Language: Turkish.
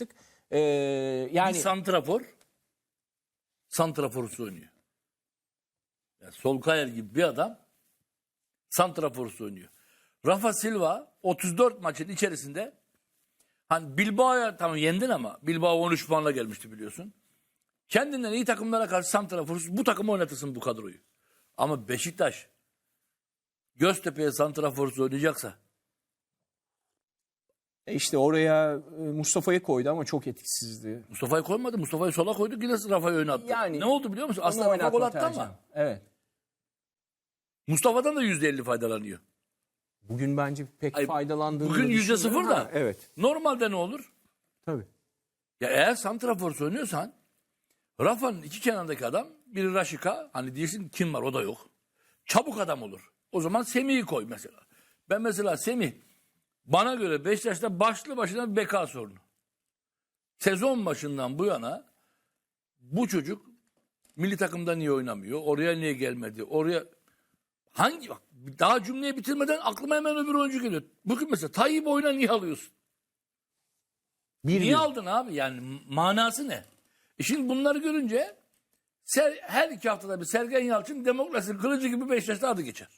yapmıştık. Ee, yani Bir santrafor santraforusu oynuyor. Yani Solkayar gibi bir adam santraforusu oynuyor. Rafa Silva 34 maçın içerisinde hani Bilbao'ya tamam yendin ama Bilbao 13 puanla gelmişti biliyorsun. Kendinden iyi takımlara karşı santraforusu bu takımı oynatırsın bu kadroyu. Ama Beşiktaş Göztepe'ye santraforusu oynayacaksa e, işte oraya e, Mustafa'yı koydu ama çok etkisizdi. Mustafa'yı koymadı. Mustafa'yı sola koydu. Yine Rafa'yı öne attı. Yani- ne oldu biliyor musun? Onu Aslında Rafa oynatma gol attı ama Evet. Mustafa'dan da %50 faydalanıyor. Bugün bence pek Ay, faydalandığını bugün da yüzde düşünmüyorum sıfır da. ama Evet. Normalde ne olur? Tabii. Ya eğer santrafor oynuyorsan Rafa'nın iki kenarındaki adam biri Raşika hani diyorsun kim var o da yok. Çabuk adam olur. O zaman Semih'i koy mesela. Ben mesela Semih bana göre Beşiktaş'ta başlı başına bir beka sorunu. Sezon başından bu yana bu çocuk milli takımda niye oynamıyor? Oraya niye gelmedi? Oraya hangi bak daha cümleyi bitirmeden aklıma hemen öbür oyuncu geliyor. Bugün mesela Tayyip oyuna niye alıyorsun? Bir Niye bir. aldın abi? Yani manası ne? E şimdi bunları görünce her iki haftada bir Sergen Yalçın demokrasinin kılıcı gibi Beşiktaş'ta adı geçer.